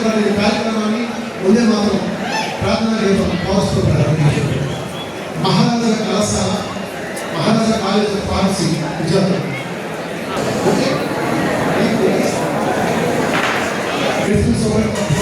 నిర్వహించబడిన ఈ కార్యక్రమాన్ని ముందే మాత్రం ప్రార్థన చేయడం పవర్స్తో ప్రారంభించారు మహారాజా కళాశాల మహారాజా కాలేజ్ ఆఫ్ ఫార్మసీ విద్యార్థులు ఓకే Grateful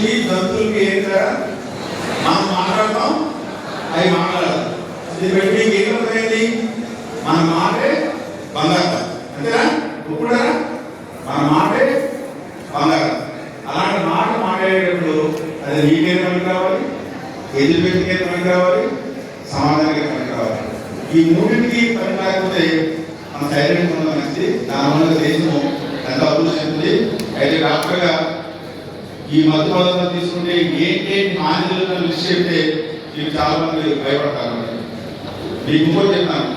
మనుషులకి జంతువులకి ఏం మనం మాట్లాడతాం అవి మాట్లాడాలి ఇది పెట్టి ఏమవుతుంది మన మాటే బంగారం. అంతేనా? ఇప్పుడు మన మాటే బంగారం. అలాంటి మాట మాట్లాడేటప్పుడు అది నీకే పనికి కావాలి ఎదురు వ్యక్తికే పనికి కావాలి సమాధానికే పనికి కావాలి ఈ మూడింటికి పని కాకపోతే మన సైలెంట్ ఉండడం మంచిది దానివల్ల దేశము ఎంత అభివృద్ధి చెందుతుంది అయితే డాక్టర్గా ఈ మధ్య పదార్థాలు తీసుకుంటే ఏంటేంటి హాని జరుగుతున్న లిస్ట్ చెప్తే మీకు చాలా మంది భయపడతారు. మీకు ఇంకోటి చెప్తాను.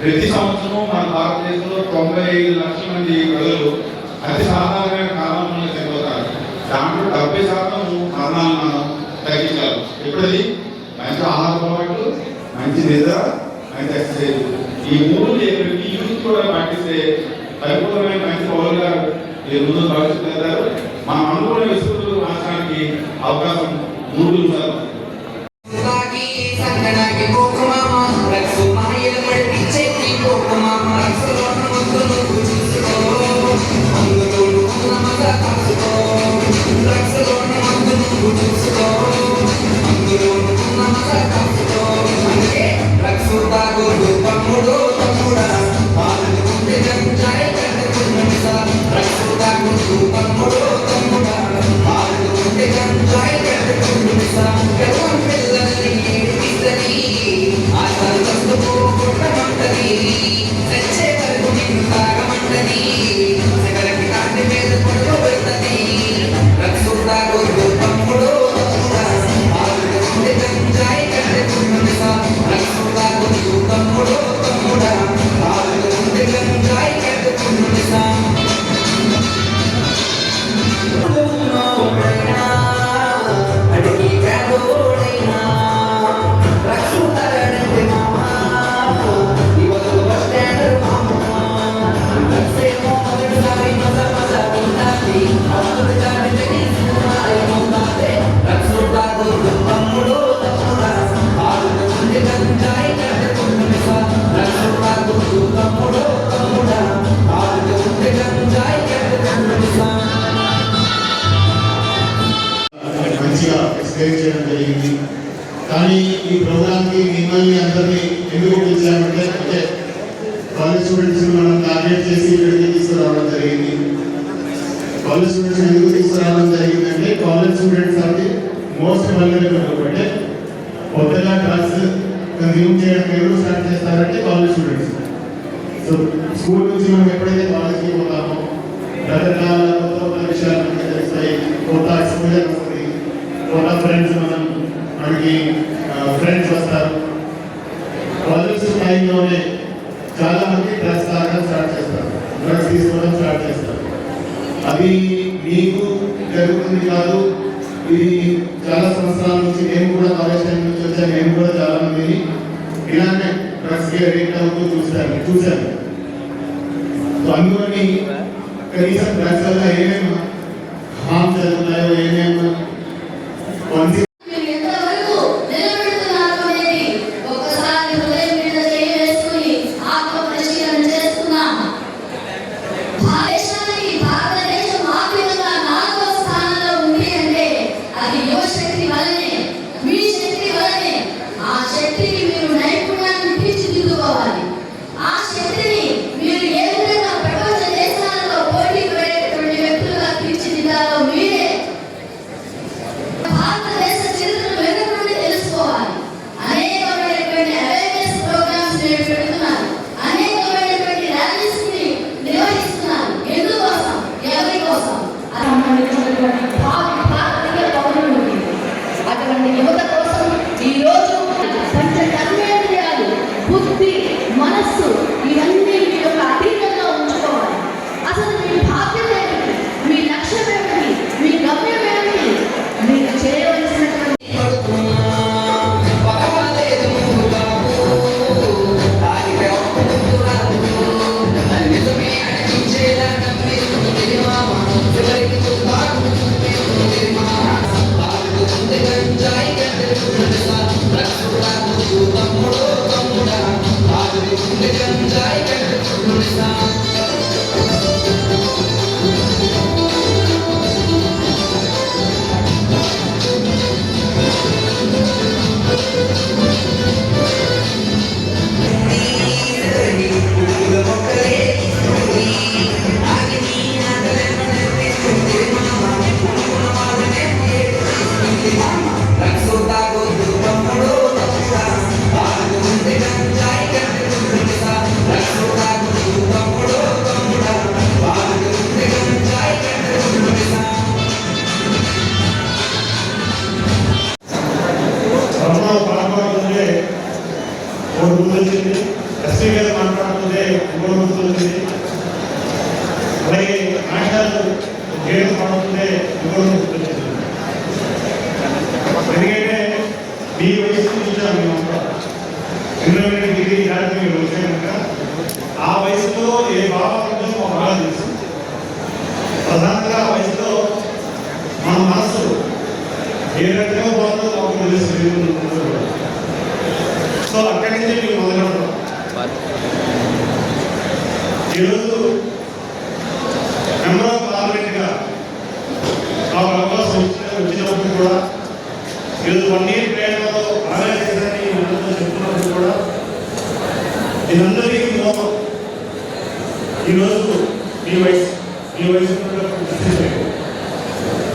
ప్రతి సంవత్సరం మన భారతదేశంలో తొంభై ఐదు లక్షల మంది ప్రజలు అతి సాధారణమైన కారణంలో చనిపోతారు. దాంట్లో డెబ్బై శాతం మరణాలు మనం తగ్గించాలి. ఎప్పుడది? మంచి ఆహార అలవాట్లు మంచి నిద్ర మంచి ఎక్సర్సైజ్. ఈ మూడు ప్రతి యూత్ కూడా పాటిస్తే పరిపూర్ణమైన మంచి పౌరులుగా ఈ ముందు భవిష్యత్తు మనం అనుకున్న విస్తృతులు మార్చడానికి అవకాశం మూడు నిమిషాలు మనం టార్గెట్ చేసి ఇక్కడికి తీసుకురావడం జరిగింది కాలేజ్ స్టూడెంట్స్ ఎందుకు తీసుకురావడం జరిగిందంటే కాలేజ్ స్టూడెంట్స్ అంటే మోస్ట్ వల్నరబుల్ అంటే కొత్తగా డ్రగ్స్ కన్జ్యూమ్ చేయడం ఎవరు స్టార్ట్ చేస్తారంటే కాలేజ్ స్టూడెంట్స్ సో స్కూల్ నుంచి మనం ఎప్పుడైతే కాలేజ్కి పోతామో రకరకాల కొత్త కొత్త విషయాలు మనకి తెలుస్తాయి కొత్త ఎక్స్పోజర్ వస్తుంది కొత్త ఫ్రెండ్స్ మనం మనకి ఫ్రెండ్స్ వస్తారు కాలేజ్ టైంలోనే చాలా మంది డ్రగ్స్ తాగడం స్టార్ట్ చేస్తారు. డ్రగ్స్ తీసుకోవడం స్టార్ట్ చేస్తారు. అది మీకు జరుగుతుంది కాదు. ఇది చాలా సంవత్సరాల నుంచి నేను కూడా కాలేజ్ నుంచి వచ్చాను నేను కూడా చాలా మందిని ఇలానే డ్రగ్స్కి అడిక్ట్ అవుతూ చూశాను చూశాను. అందువల్ల కనీసం డ్రగ్స్ వల్ల ఏమేమి Thank you. ఎందుకంటే మీ వయసు చూసాం మేము ఇంజనీరింగ్ డిగ్రీ ఇలాంటి మీరు వచ్చాక ఆ వయసులో ఏ భావం ఉందో మా బాగా తెలుసు. ప్రధానంగా ఆ వయసులో మన మనసు ఏ రకంగా బాగుందో మాకు తెలుసు. సో అక్కడి నుంచి మేము మొదలెడతాం ఈరోజు మీరందరికీ లోపం ఈరోజు మీ వయసు మీ వయసు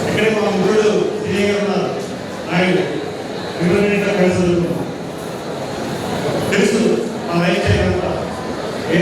ఇక్కడ మా ముగ్గురు తెలియగలరు ఆయన కలిసి తెలుసు మా లైఫ్ చేయాలంట. ఏ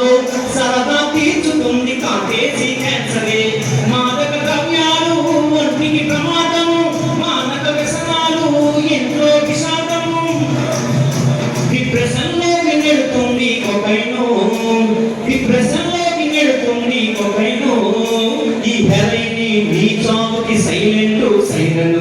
ఈ చావుకి సైలెంట్ సైలెంట్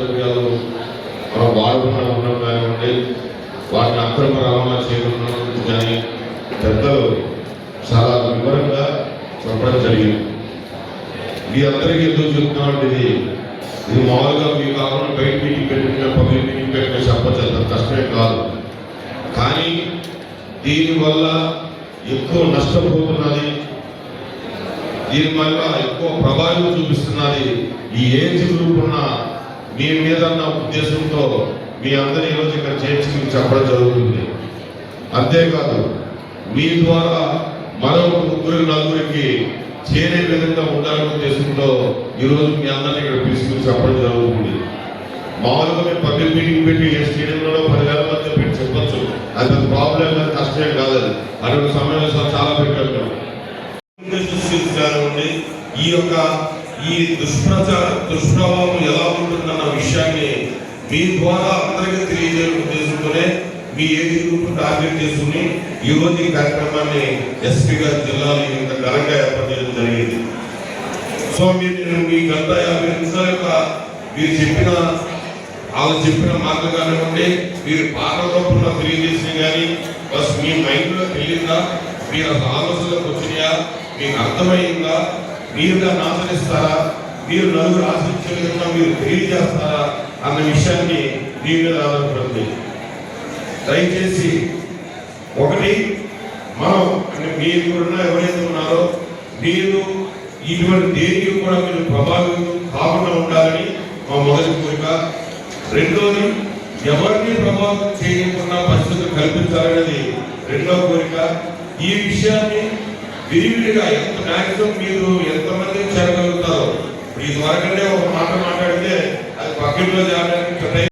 ద్రవ్యాలు మనం వాడుకున్న ఉండడం కానివ్వండి వాటిని అక్రమ రవాణా చేయడం కానీ పెద్దలు చాలా వివరంగా చెప్పడం జరిగింది. మీ అందరికీ ఎందుకు చెప్తున్నామంటే ఇది ఇది మామూలుగా మీ కాకుండా బయట మీటింగ్ పెట్టిన పబ్లిక్ మీటింగ్ పెట్టిన చెప్పచ్చు అంత కష్టమే కాదు. కానీ దీనివల్ల ఎక్కువ నష్టపోతున్నది దీని వల్ల ఎక్కువ ప్రభావం చూపిస్తున్నది ఈ ఏజ్ గ్రూప్ ఉన్న మీ మీద ఉన్న ఉద్దేశంతో మీ అందరి ఈరోజు ఇక్కడ చేర్చి చెప్పడం జరుగుతుంది. అంతేకాదు మీ ద్వారా మరో ముగ్గురు నలుగురికి చేరే విధంగా ఉండాలనే ఉద్దేశంతో ఈరోజు మీ అందరినీ ఇక్కడ పిలుచుకుని చెప్పడం జరుగుతుంది. మామూలుగా మేము పబ్లిక్ మీటింగ్ పెట్టి ఏ స్టేడియంలో పదివేల మంది పెట్టి చెప్పచ్చు. అది ప్రాబ్లం అది కష్టమే కాదు అటువంటి సమయంలో చాలా పెట్టారు కానివ్వండి ఈ యొక్క ఈ దుష్ప్రచార దుష్ప్రభావం ఎలా ఉంటుందన్న విషయాన్ని మీ ద్వారా అందరికీ తెలియజేయడం ఉద్దేశంతోనే మీ ఏజ్ గ్రూప్ టార్గెట్ చేసుకుని ఈ రోజు ఈ కార్యక్రమాన్ని ఎస్పీ గారి జిల్లాలో ఇంత ఘనంగా ఏర్పాటు చేయడం జరిగింది. సో మీరు మీ గంట యాభై నిమిషాల యొక్క మీరు చెప్పిన వాళ్ళు చెప్పిన మాటలు కానివ్వండి మీరు పాట రూపంలో తెలియజేసిన కానీ బస్ మీ మైండ్లో తెలియదా మీరు అసలు ఆలోచనలకు వచ్చినాయా? మీకు అర్థమైందా మీరు దాన్ని మీరు నలుగురు ఆచరించే విధంగా మీరు తెలియజేస్తారా అన్న విషయాన్ని మీ మీద ఆధారపడుతుంది దయచేసి ఒకటి మనం అంటే మీరు కూడా ఎవరైతే ఉన్నారో మీరు ఇటువంటి దేనికి కూడా మీరు ప్రభావితం కాకుండా ఉండాలని మా మొదటి కోరిక. రెండోది ఎవరిని ప్రభావితం చేయకుండా పరిస్థితులు కల్పించాలనేది రెండో కోరిక. ఈ విషయాన్ని విరివిడిగా మ్యాక్సిమం మీరు ఎంతమంది చేరగలుగుతారో మీ ద్వారా ద్వారకంటే ఒక మాట మాట్లాడితే అది పక్కింట్లో చేయాలి